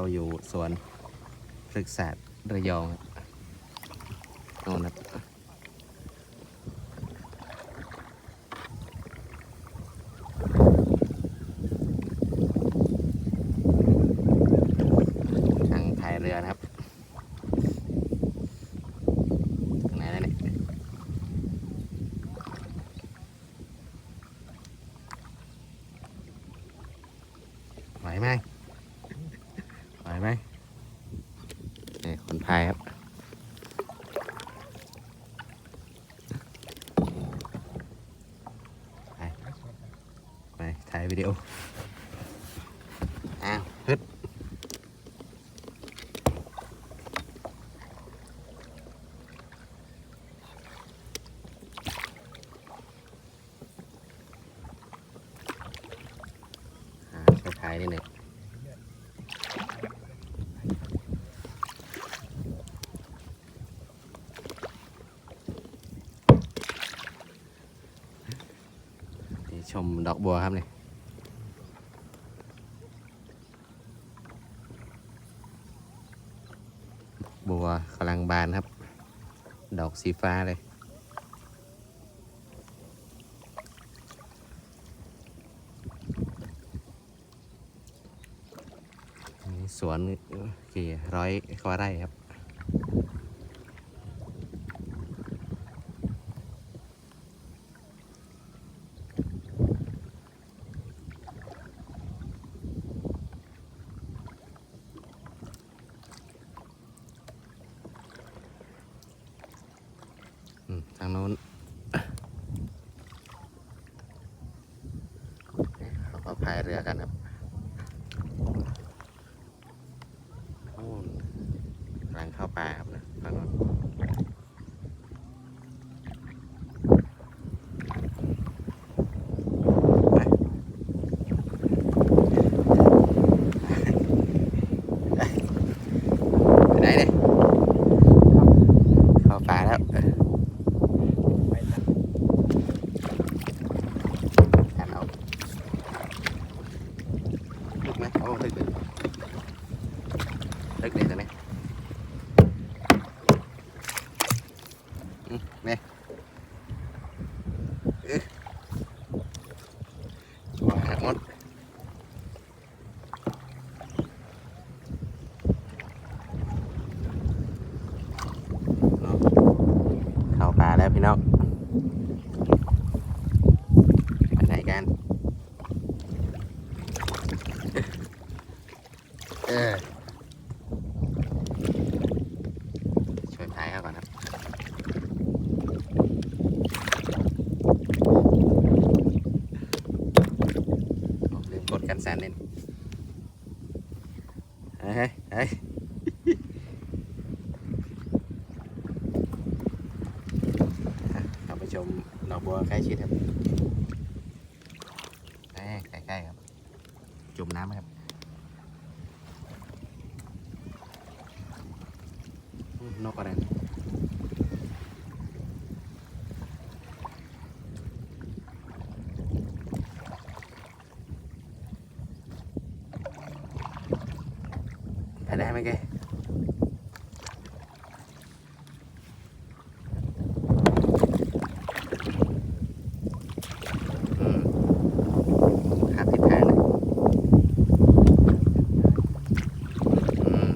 เราอยู่สวนพฤกษศาสตร์ระยองโน่นครับทางพายเรือนะครับตรงไหนแล้วเนี่ยไหวไหม ไหวไหมนี่คนพายครับ ไปไปถ่ายวิดีโอ อ้าวฮึดอ่าช่วยถ่ายนิดหนึ่งนี่ ชมดอกบัวครับนี่บัวกำลังบานครับ ดอกสีฟ้าเลยสวนกี่ร้อยกว่าไร่ครับ อืมทางโน้น เขายเรือกันครับกำลังเข้าป่าครับนะทางโน้นไปไปไหนเนี่ยเข้าป่าแล้ว การเอาลึกไหมโอ้ลึกลึกลึกเลยตรงนี้อืมเนี่ยอึ๊ะว้าวหมดเนาะเข้าป่าแล้วพี่น้องไปไหนกันเออช่วยพายเขาก่อนครับโอ้ลืมกดกันสั่นเล่นเฮ้ยเฮ้ยอะเราไปชมดอกบัวใกล้ชิ ดครับเอ้ยใกล้ๆครับจุ่มน้ำไหมครับ อืมนกอะไรเนี่ย ไปได้ไหมแกอืมหาทิศทางนะอืม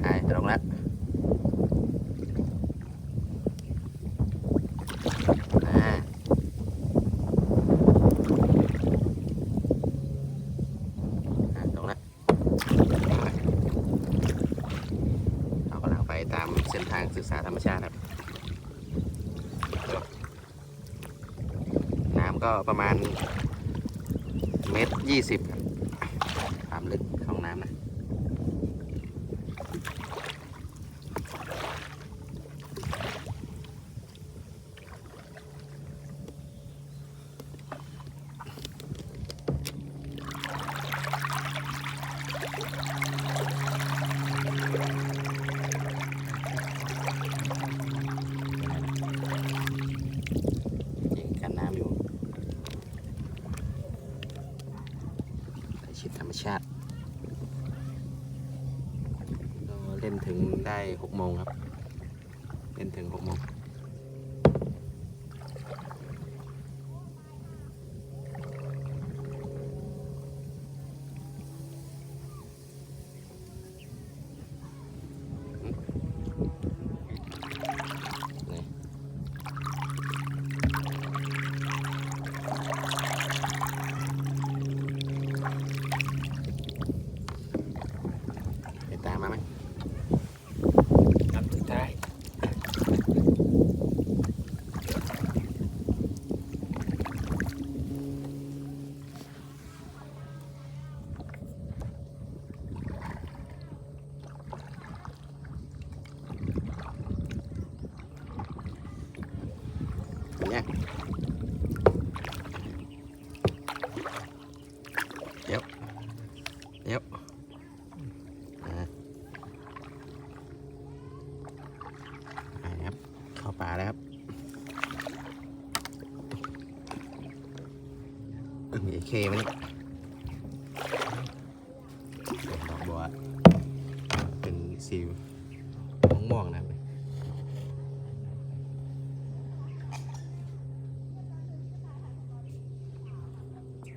ใช่ตรงแล้ว อ่าอ่าตรงนั้นเรากำลังไปตามเส้นทาธรรมชาติครับ น้ำก็ประมาณเมตรยี่สิบครับความลึกของน้ำนะ ยิงกันน้ำอยู่ใกล้ชิดธรรมชาติ ถึงได้หกโมงครับ เต้นถึงหกโมง อย่างเงี้ยเดี๋ยวเดี๋ยวอ่าอ่าครับเข้าป่าแล้วครับมีเคมันดอกบัวเป็นสีม่วงนะ